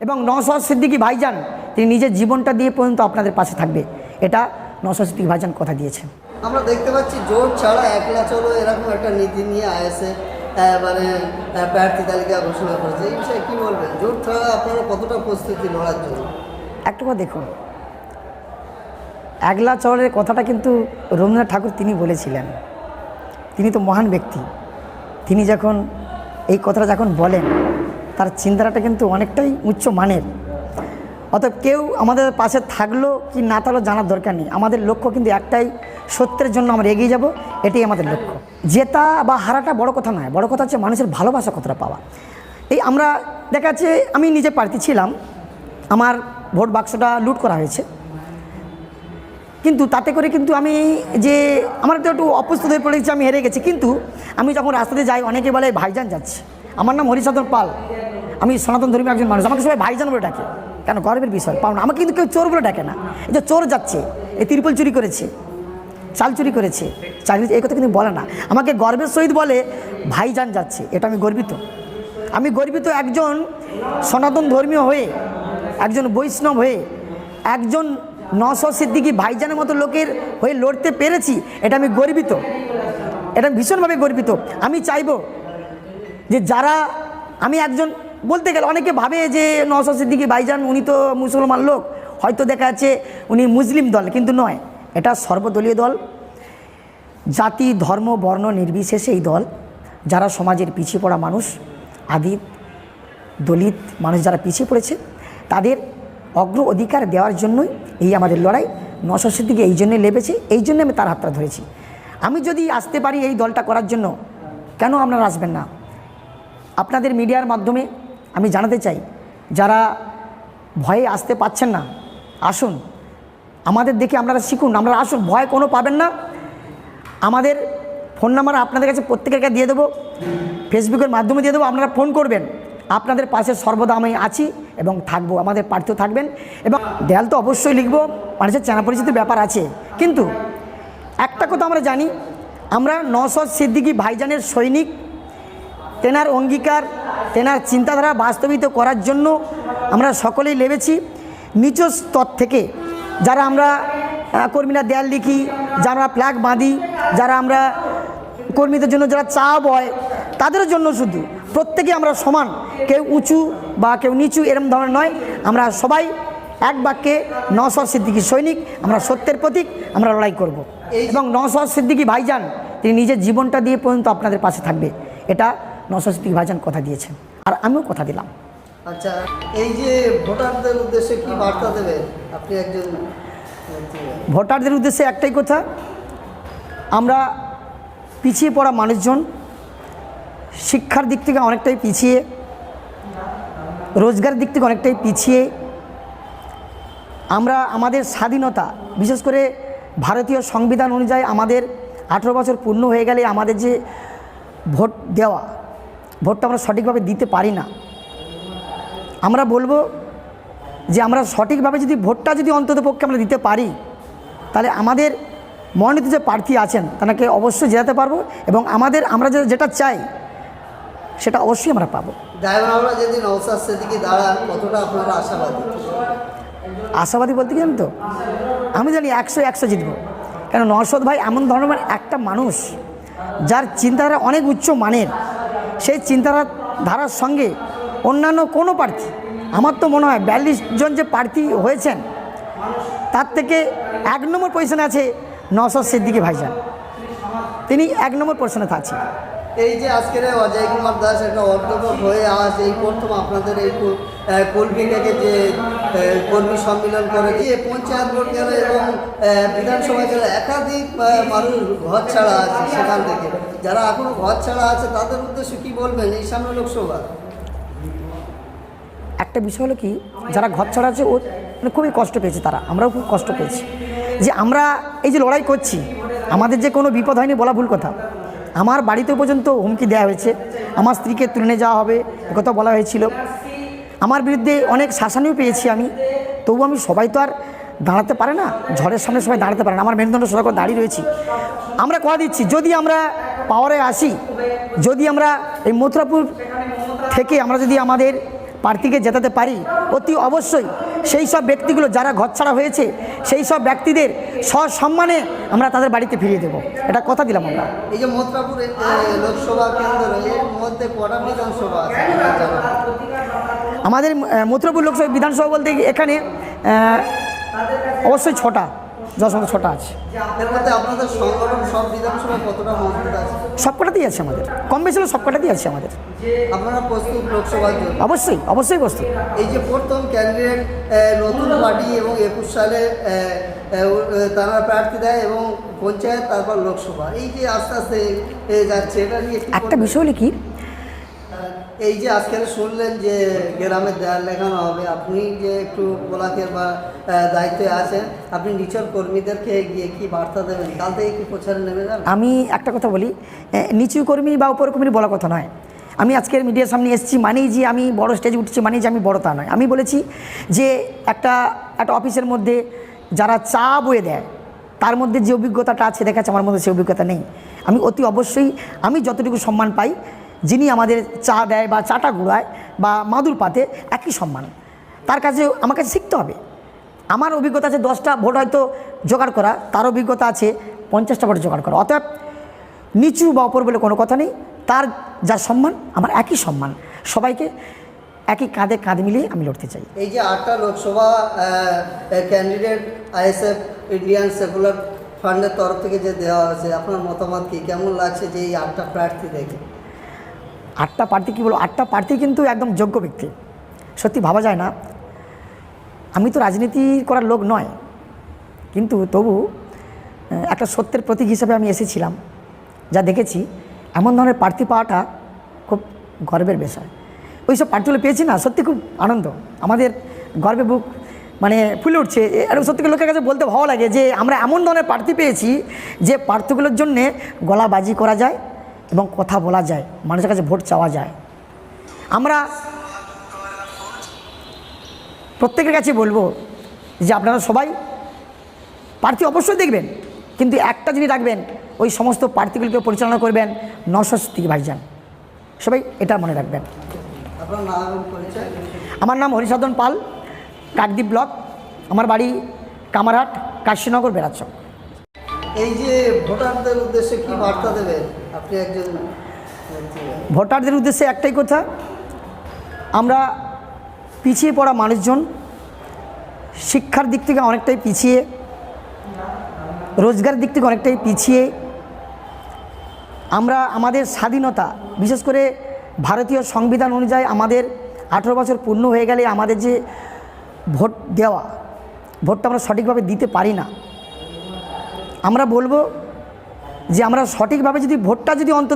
এবং নওশাদ সিদ্দিকী ভাইজান তিনি নিজের জীবনটা দিয়ে পর্যন্ত আপনাদের পাশে থাকবে। এটা নওশাদ সিদ্দিকী ভাইজান কথা দিয়েছেন। আমরা দেখতে পাচ্ছি জোট ছাড়া একলা চলো এরকম একটা নীতি নিয়ে আইএসএ মানে প্রার্থী তালিকা ঘোষণা করেছে। এই বিষয়ে কী বলবেন? জোট ছাড়া আপনারা কতটা প্রস্তুতি লড়ার জন্য? একটা কথা দেখুন একলা চরের কথাটা কিন্তু রবীন্দ্রনাথ ঠাকুর তিনি বলেছিলেন। তিনি তো মহান ব্যক্তি। তিনি যখন এই কথাটা যখন বলেন তার চিন্তাটা কিন্তু অনেকটাই উচ্চ মানের। অতএব কেউ আমাদের পাশে থাকল কি না থাকল জানার দরকার নেই। আমাদের লক্ষ্য কিন্তু একটাই, সত্যের জন্য আমরা এগিয়ে যাব, এটাই আমাদের লক্ষ্য। জেতা বা হারাটা বড় কথা নয়, বড় কথা হচ্ছে মানুষের ভালোবাসা কতটা পাওয়া। এই আমরা দেখা যাচ্ছে আমি নিজে প্রার্থী ছিলাম, আমার ভোট বাক্সটা লুট করা হয়েছে। কিন্তু তাতে করে কিন্তু আমি যে আমার তো একটু অপ্রস্তুত হয়ে পড়েছি, আমি হেরে গেছি। কিন্তু আমি যখন রাস্তাতে যাই, অনেকে বলে ভাইজান যাচ্ছে। আমার নাম হরিসাধন পাল। আমি সনাতন ধর্মী একজন মানুষ, আমাকে সবাই ভাইজান বলে ডাকে। কেন? গর্বের বিষয়। পাও না আমাকে কিন্তু কেউ চোর বলে ডাকে না। এই যে চোর যাচ্ছে, এই তিরপল চুরি করেছে, চাল চুরি করেছে চাকরি এই কথা কিন্তু বলে না। আমাকে গর্বের সহিত বলে, ভাইজান যাচ্ছে। এটা আমি গর্বিত। আমি গর্বিত একজন সনাতন ধর্মীয় হয়ে, একজন বৈষ্ণব হয়ে, একজন নশো সিদ্দিকি ভাইজানের মতো লোকের হয়ে লড়তে পেরেছি, এটা আমি গর্বিত। এটা ভীষণভাবে গর্বিত। আমি চাইব যে যারা, আমি একজন বলতে গেলে অনেকে ভাবে যে নশো সিদ্দিকি ভাইজান উনি তো মুসলমান লোক। হয়তো দেখা যাচ্ছে উনি মুসলিম দল, কিন্তু নয়। এটা সর্বদলীয় দল। জাতি, ধর্ম, বর্ণ নির্বিশেষে এই দল। যারা সমাজের পিছিয়ে পড়া মানুষ আদি দলিত মানুষ যারা পিছিয়ে পড়েছে, তাদের অগ্র অধিকার দেওয়ার জন্যই এই আমাদের লড়াই। নশোর দিকে এই জন্যই লেবেছে, এই জন্য আমি তার হাতটা ধরেছি। আমি যদি আসতে পারি এই দলটা করার জন্য, কেন আপনারা আসবেন না? আপনাদের মিডিয়ার মাধ্যমে আমি জানাতে চাই, যারা ভয়ে আসতে পাচ্ছেন না, আসুন। আমাদের দেখে আপনারা শিখুন, আপনারা আসুন, ভয় কোনো পাবেন না। আমাদের ফোন নাম্বার আপনাদের কাছে প্রত্যেকের কাছে দিয়ে দেবো। ফেসবুকের মাধ্যমে দিয়ে দেবো, আপনারা ফোন করবেন। আপনাদের পাশে সর্বদা আমি আছি এবং থাকব, আমাদের প্রার্থীও থাকবেন। এবং দেয়াল তো অবশ্যই লিখব মানুষের চেনা পরিচিতির ব্যাপার আছে। কিন্তু একটা কথা আমরা জানি, আমরা নশদ সিদ্দিকি ভাইজানের সৈনিক, তেনার অঙ্গীকার তেনার চিন্তাধারা বাস্তবিত করার জন্য আমরা সকলেই লেবেছি নিচ স্তর থেকে যারা আমরা কর্মীরা দেয়াল লিখি যারা আমরা ফ্ল্যাগ বাঁধি যারা আমরা কর্মীদের জন্য যারা চা বয় তাদের জন্য শুধু প্রত্যেকে আমরা সমান কেউ উঁচু বা কেউ নিচু এরম ধরনের নয়। আমরা সবাই এক বাক্যে নশর সিদ্দিকি সৈনিক আমরা সত্যের প্রতীক আমরা লড়াই করব। এবং নশর সিদ্দিকি ভাইজান তিনি নিজের জীবনটা দিয়ে পর্যন্ত আপনাদের পাশে থাকবে। এটা সিদ্দিকি ভাইজান কথা দিয়েছেন আর আমিও কথা দিলাম। আচ্ছা এই যে ভোটারদের উদ্দেশ্যে কি বার্তা দেবেন? আপনি একজন ভোটারদের উদ্দেশ্যে একটাই কথা আমরা পিছিয়ে পড়া মানুষজন শিক্ষার দিক থেকে অনেকটাই পিছিয়ে রোজগারের দিক থেকে অনেকটাই পিছিয়ে আমরা আমাদের স্বাধীনতা বিশেষ করে ভারতীয় সংবিধান অনুযায়ী আমাদের আঠেরো বছর পূর্ণ হয়ে গেলে আমাদের যে ভোট দেওয়া ভোটটা আমরা সঠিকভাবে দিতে পারি না। আমরা বলব যে আমরা সঠিকভাবে যদি ভোটটা যদি অন্তত পক্ষে আমরা দিতে পারি তাহলে আমাদের মনোনীত যে প্রার্থী আছেন তাকে অবশ্যই জেতাতে পারব এবং আমাদের আমরা যে যেটা চাই সেটা অবশ্যই আমরা পাবো। আমরা যেদিন নৌসাদ সেদিকে দাঁড়ান কতটা আপনারা আশাবাদী? আশাবাদী বলতে জানেন তো? আমি জানি একশো একশো জিতবো। কেন নরসদ ভাই এমন ধরনের একটা মানুষ যার চিন্তাধারা অনেক উচ্চ মানের সেই চিন্তা ধারার সঙ্গে অন্যান্য কোনো প্রার্থী, আমার তো মনে হয় বিয়াল্লিশ জন যে প্রার্থী হয়েছেন, তার থেকে এক নম্বর পজিশনে আছে নসর সিদ্দিকি ভাইজান। তিনি এক নম্বর পজিশনে থাকছেন। এই যে আজকের অজয় কুমার দাস একটা অধ্যাপক হয়ে আজ এই প্রথম আপনাদের এই কর্মী থেকে যে কর্মী সম্মেলন করে দিয়ে পঞ্চায়েত ভোট গেল এবং বিধানসভা গেল একাধিক মানুষ ঘর ছাড়া আছে সেখান থেকে, যারা এখনও ঘর ছাড়া আছে, তাদের উদ্দেশ্যে কী বলবেন এই সামনে লোকসভা? একটা বিষয় হলো কি, যারা ঘর ছাড়া আছে, ও মানে খুবই কষ্ট পেয়েছে তারা, আমরাও খুব কষ্ট পেয়েছি। যে আমরা এই যে লড়াই করছি, আমাদের যে কোনো বিপদ হয়নি বলা ভুল কথা। আমার বাড়িতে পর্যন্ত হুমকি দেওয়া হয়েছে, আমার স্ত্রীকে তুলে নিয়ে যাওয়া হবে একথা বলা হয়েছিল। আমার বিরুদ্ধে অনেক শাসানিও পেয়েছি আমি। তবু আমি সবাই তো আর দাঁড়াতে পারে না। ঝড়ের সামনে সবাই দাঁড়াতে পারে না। আমার মেরুদণ্ড করে দাঁড়িয়ে রয়েছি। আমরা কথা দিচ্ছি, যদি আমরা পাওয়ারে আসি, যদি আমরা এই মথুরাপুর থেকে আমরা যদি আমাদের প্রার্থীকে জেতাতে পারি, অতি অবশ্যই সেই সব ব্যক্তিগুলো যারা ঘরছাড়া হয়েছে, সেই সব ব্যক্তিদের সসম্মানে আমরা তাদের বাড়িতে ফিরিয়ে দেবো। এটা কথা দিলাম আমরা। এই যে লোকসভা কেন্দ্র মধ্যে বিধানসভা? আমাদের মথুরাপুর লোকসভা বিধানসভা বলতে এখানে অবশ্যই ছটা জনসংখ্যা ছটা আছে। সবকটাতেই আছে আমাদের। কম বেশি হলেও সবকটাতেই আছে আমাদের। আপনারা প্রস্তুত লোকসভার জন্য? অবশ্যই অবশ্যই প্রস্তুত। এই যে প্রথম ক্যান্ডিডেট নতুন পার্টি এবং একুশ সালে তারা প্রার্থী দেয় এবং পঞ্চায়েত তারপর লোকসভা। এই যে আস্তে আস্তে যাচ্ছে এটা নিয়ে একটা বিষয় হলো কি এই যে আজকে শুনলেন যে গ্রামের দেয়াল লেখানো হবে, আপনি যে একটু ব্লকের বা দায়িত্বে আছেন, আপনি নিচর কর্মীদেরকে গিয়ে কি বার্তা দেবেন? কাল থেকে কি প্রচারে নেমে যান আমি একটা কথা বলি নিচু কর্মী বা উপর কর্মী বলা কথা নয়। আমি আজকের মিডিয়ার সামনে এসেছি মানেই যে আমি বড় স্টেজে উঠছি, মানেই যে আমি বড় তা নয়। আমি বলেছি যে একটা একটা অফিসের মধ্যে যারা চা বয়ে দেয়, তার মধ্যে যে অভিজ্ঞতাটা আছে দেখাচ্ছে আমার মধ্যে সেই অভিজ্ঞতা নেই। আমি অতি অবশ্যই, আমি যতটুকু সম্মান পাই যিনি আমাদের চা দেয় বা চাটা গুড়ায় বা মাদুর পাতে, একই সম্মান। তার কাছে, আমার কাছে শিখতে হবে। আমার অভিজ্ঞতা আছে দশটা ভোট হয়তো জোগাড় করা, তার অভিজ্ঞতা আছে পঞ্চাশটা ভোট জোগাড় করা। অতএব নিচু বা ওপর বলে কোনো কথা নেই। তার যা সম্মান, আমার একই সম্মান। সবাইকে একই কাঁধে কাঁধ মিলিয়ে আমি লড়তে চাই। এই যে আটটা Lok Sabha candidate ISF Indian secular ফান্ডের তরফ থেকে যে দেওয়া হয়েছে, আপনার মতামত কি? কেমন লাগছে যে এই আটটা প্রার্থী দেখে? আটটা প্রার্থী কী বলব? আটটা প্রার্থী কিন্তু একদম যোগ্য ব্যক্তি। সত্যি ভাবা যায় না। আমি তো রাজনীতি করার লোক নয়। কিন্তু তবু একটা সত্যের প্রতীক হিসেবে আমি এসেছিলাম। যা দেখেছি, এমন ধরনের প্রার্থী পাওয়াটা খুব গর্বের বিষয়। ওই সব প্রার্থীগুলো পেয়েছি না, সত্যি খুব আনন্দ। আমাদের গর্বে বুক মানে ফুলে উঠছে। এরকম সত্যি লোকের কাছে বলতে ভালো লাগে যে, আমরা এমন ধরনের প্রার্থী পেয়েছি যে প্রার্থীগুলোর জন্যে গলা বাজি করা যায়। এবং কথা বলা যায় মানুষের কাছে ভোট চাওয়া যায়। আমরা প্রত্যেকের কাছে বলব যে আপনারা সবাই প্রার্থী অবশ্যই দেখবেন কিন্তু একটা জিনিস রাখবেন ওই সমস্ত প্রার্থীগুলিকে পরিচালনা করবেন থেকে ভাইজান। সবাই এটা মনে রাখবেন। আমার নাম হরিসাধন পাল কাকদ্বীপ ব্লক আমার বাড়ি কামারহাট কাশীনগর বেড়াচ্চক এই যে ভোটারদের উদ্দেশ্যে কি বার্তা দেবেন? ভোটারদের উদ্দেশ্যে একটাই কথা, আমরা পিছিয়ে পড়া মানুষজন, শিক্ষার দিক থেকে অনেকটাই পিছিয়ে রোজগার দিক থেকে অনেকটাই পিছিয়ে, আমরা আমাদের স্বাধীনতা, বিশেষ করে ভারতীয় সংবিধান অনুযায়ী আমাদের আঠেরো বছর পূর্ণ হয়ে গেলে আমাদের যে ভোট দেওয়া, ভোটটা আমরা সঠিকভাবে দিতে পারি না। আমরা বলব যে আমরা সঠিকভাবে যদি ভোটটা যদি অন্তত